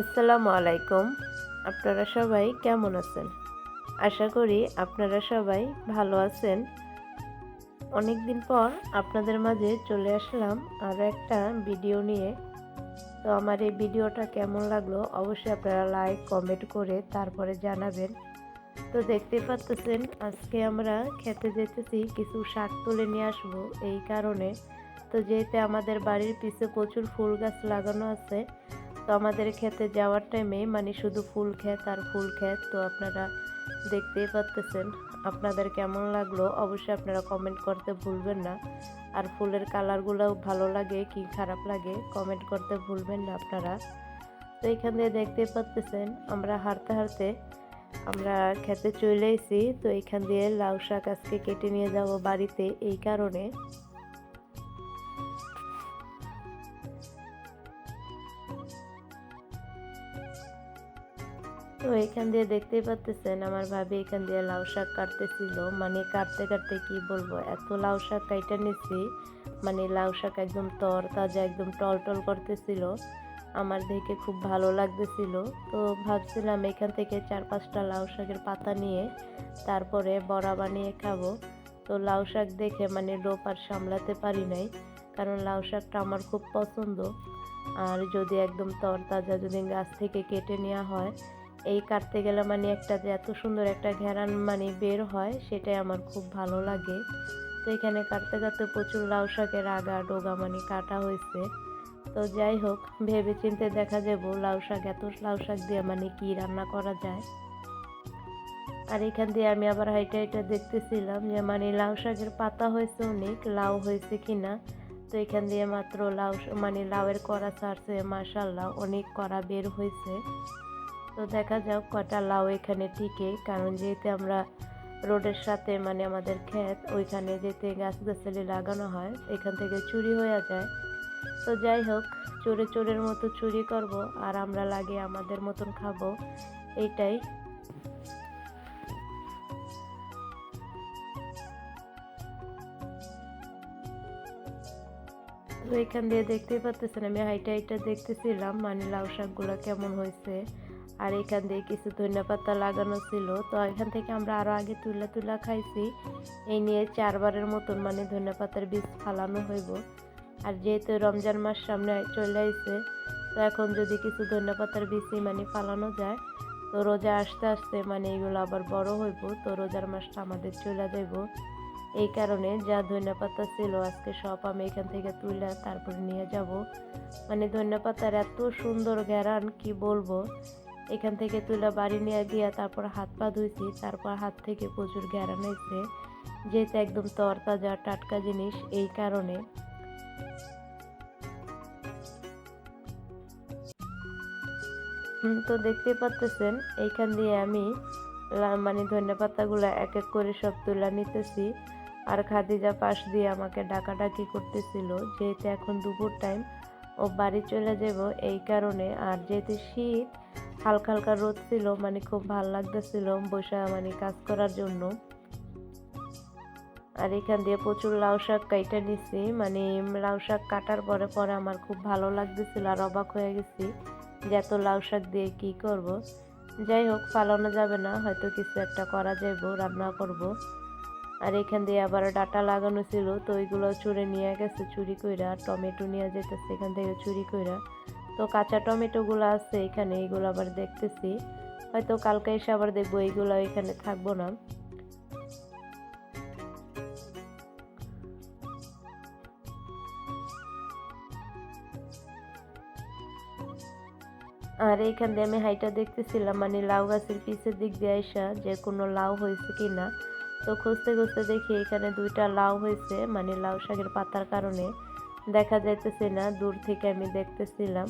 আসসালামু আলাইকুম। আপনারা সবাই কেমন আছেন? আশা করি আপনারা সবাই ভালো আছেন। অনেক দিন পর আপনাদের মাঝে চলে আসলাম আরও একটা ভিডিও নিয়ে। তো আমার এই ভিডিওটা কেমন লাগল অবশ্যই আপনারা লাইক, কমেন্ট করে তারপরে জানাবেন। তো দেখতে পাচ্ছেন আজকে আমরা খেতে যেতেছি, কিছু শাক তুলে নিয়ে আসব এই কারণে। তো যেহেতু আমাদের বাড়ির পিছে প্রচুর ফুল গাছ লাগানো আছে তো আমাদের খেতে যাওয়ার টাইমে মানে শুধু ফুল ক্ষেত আর ফুল ক্ষেত তো আপনারা দেখতেই পাচ্তেছেন আপনাদের কেমন লাগল অবশ্যই আপনারা কমেন্ট করতে ভুলবেন না। আর ফুলের কালারগুলোও ভালো লাগে কি খারাপ লাগে কমেন্ট করতে ভুলবেন না আপনারা। তো এখান দিয়ে দেখতে পাচ্তেছেন আমরা হাঁটতে হাঁটতে আমরা খেতে চলে এসেছি। তো এখান দিয়ে লাউ শাক আজকে কেটে নিয়ে যাব বাড়িতে এই কারণে। তো এখান দিয়ে দেখতেই পাচ্তেছেন আমার ভাবি এখান দিয়ে লাউ শাক কাটতেছিল। মানে কাটতে কাটতে কি বলব, এত লাউ শাক কাইটা নিছি মানে লাউ শাক একদম তর, তাজা একদম টল টল করতেছিল। আমার দেখে খুব ভালো লাগতেছিল। তো ভাবছিলাম এখান থেকে চার পাঁচটা লাউ শাকের পাতা নিয়ে তারপরে বড়া বানিয়ে খাব। তো লাউ শাক দেখে মানে লোভ আর সামলাতে পারি নাই, কারণ লাউ শাকটা আমার খুব পছন্দ। আর যদি একদম তরতাজা যদি গাছ থেকে কেটে নেওয়া হয় এই কাটতে গেলে মানে একটা যে এত সুন্দর একটা ঘেরান মানে বের হয়, সেটাই আমার খুব ভালো লাগে। তো এখানে কাটতে কাটতে প্রচুর লাউ শাকের আগা ডোগা মানে কাটা হয়েছে। তো যাই হোক ভেবে চিনতে দেখা যাব লাউ শাক, এত লাউ শাক দিয়ে মানে কি রান্না করা যায়। আর এখান দিয়ে আমি আবার হাইটা হাইটা দেখতেছিলাম যে মানে লাউ শাকের পাতা হয়েছে অনেক, লাউ হয়েছে কিনা। তো এখান দিয়ে মাত্র লাউ মানে লাউয়ের কড়া ছাড়ছে মাসাল্লাহ অনেক কড়া বের হয়েছে। তো দেখা যাক কটা লাউ এখানে টিকে। কারণ যেহেতু আমরা রোডের সাথে মানে আমাদের ক্ষেত, ওইখানে যেতে গাছ গাছালি লাগানো হয়, এখান থেকে চুরি হয়ে যায়। তো যাই হোক, চোরে চোরের মতো চুরি করব, আর আমরা লাগে আমাদের মতন খাব। এইটাই। তো এখান দিয়ে দেখতেই পাচ্ছেন আমি হাইটা হাইটা দেখতেছিলাম মানে লাউ শাকগুলো কেমন হয়েছে। আর এখান দিয়ে কিছু ধনিয়া পাতা লাগানো ছিল। তো এখান থেকে আমরা আরও আগে তুলা তুলা খাইছি। এই নিয়ে চারবারের মতন মানে ধনিয়া পাতার বীজ ফালানো হইব। আর যেহেতু রমজান মাস সামনে চলে আসছে তো এখন যদি কিছু ধনিয়া পাতার বীজই মানে ফালানো যায়, তো রোজা আসতে আসতে মানে এগুলো আবার বড় হইব, তো রোজার মাসটা আমাদের চলে যাইব। এই কারণে যা ধনিয়া পাতা ছিল আজকে সব আমি এখান থেকে তুলে তারপরে নিয়ে যাব। মানে ধনিয়া পাতার এত সুন্দর ঘেরান, কি বলব? এখান থেকে তুলে বাড়ি নিয়ে গিয়া তারপর হাত পা ধুইছি, তারপর হাত থেকে প্রচুর ঘেরান হয়েছে যেহেতু একদম তরতাজা, টাটকা জিনিস, এই কারণে। তো দেখতে পাচ্তেছেন এইখান দিয়ে আমি মানে ধনিয়া পাতাগুলো এক এক করে সব তুলে নিতেছি। আর খাদিজা পাশ দিয়ে আমাকে ডাকাডাকি করতেছিল, যেহেতু এখন দুপুর টাইম ও বাড়ি চলে যাব এই কারণে। আর যেহেতু শীত হালকা হালকা রোদ ছিল মানে খুব ভালো লাগতেছিল বসে মানে কাজ করার জন্য আর এখান দিয়ে প্রচুর লাউ শাক কাইটা নিছি মানে লাউ শাক কাটার পরে পরে আমার খুব ভালো লাগতেছিল আর অবাক হয়ে গেছি যে এত লাউ শাক দিয়ে কি করব। যাই হোক, ফালানো যাবে না, হয়তো কিছু একটা করা যাইব, রান্না করব। আর এখান দিয়ে আবার ডাটা লাগানো ছিল, তো ওইগুলো চুরে নিয়ে গেছে চুরি কইরা, টমেটো নিয়ে যেতেছে এখান থেকে চুরি কইরা তো কাঁচা টমেটোগুলো আছে এখানে এইগুলো আবার দেখতেছি। হয়তো কালকে এসে আবার দেখব এইগুলো এখানে থাকব না। আর এইখান দিয়ে আমি হাইটা দেখতেছিলাম মানে লাউ গাছের পিছের দিক দিয়ে আসা যে কোনো লাউ হয়েছে কি না তো খুঁজতে খুঁজতে দেখি এখানে দুইটা লাউ হয়েছে মানে লাউ শাকের পাতার কারণে। দেখা যাইতেছে না, দূর থেকে আমি দেখতেছিলাম।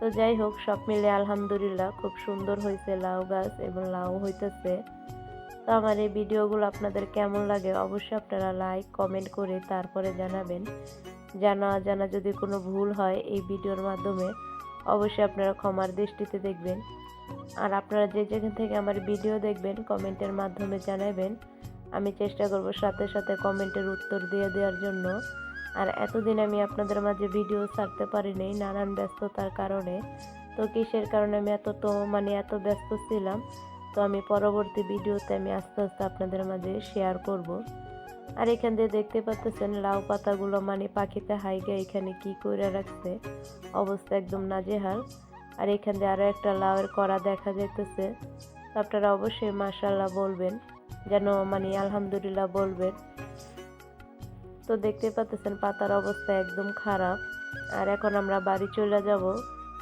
তো যাই হোক, সব মিলে আলহামদুলিল্লাহ খুব সুন্দর হয়েছে লাউ গাছ এবং লাউ হইতেছে। তো আমার এই ভিডিওগুলো আপনাদের কেমন লাগে অবশ্যই আপনারা লাইক কমেন্ট করে তারপরে জানাবেন। জানা জানা যদি কোনো ভুল হয় এই ভিডিওর মাধ্যমে, অবশ্যই আপনারা ক্ষমার দৃষ্টিতে দেখবেন। আর আপনারা যে যেখান থেকে আমার ভিডিও দেখবেন, কমেন্টের মাধ্যমে জানাবেন। আমি চেষ্টা করব সাথে সাথে কমেন্টের উত্তর দিয়ে দেওয়ার জন্য। আর এতদিন আমি আপনাদের মাঝে ভিডিও ছাড়তে পারিনি, নানান ব্যস্ততার কারণে। তো কিসের কারণে আমি এত তো মানে এত ব্যস্ত ছিলাম? তো আমি পরবর্তী ভিডিওতে আমি আস্তে আস্তে আপনাদের মাঝে শেয়ার করব। আর এখান দিয়ে দেখতে পাচ্ছেন লাউ পাতাগুলো মানে পাখিতে হাইগে এখানে কি করে রাখছে? অবস্থা একদম নাজেহাল। আর এখান দিয়ে আরও একটা লাউয়ের কড়া দেখা যাইতেছে। আপনারা অবশ্যই মাশাল্লাহ বলবেন, যেন মানে আলহামদুলিল্লাহ বলবেন। তো দেখতে পাচ্ছেন পাতার অবস্থা একদম খারাপ। আর এখন আমরা বাড়ি চলে যাব,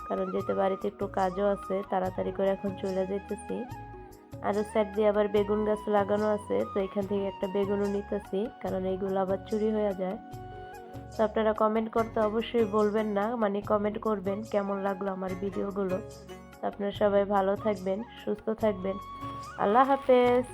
কারণ যেতে বাড়িতে একটু কাজও আছে, তাড়াতাড়ি করে এখন চলে যেতেছি আর সাইড দিয়ে আবার বেগুন গাছ লাগানো আছে, তো এখান থেকে একটা বেগুনও নিতেছি, কারণ এইগুলো আবার চুরি হয়ে যায়। তো আপনারা কমেন্ট করতে অবশ্যই বলবেন না মানে কমেন্ট করবেন কেমন লাগল আমার ভিডিওগুলো। তো আপনারা সবাই ভালো থাকবেন, সুস্থ থাকবেন। আল্লাহ হাফেজ।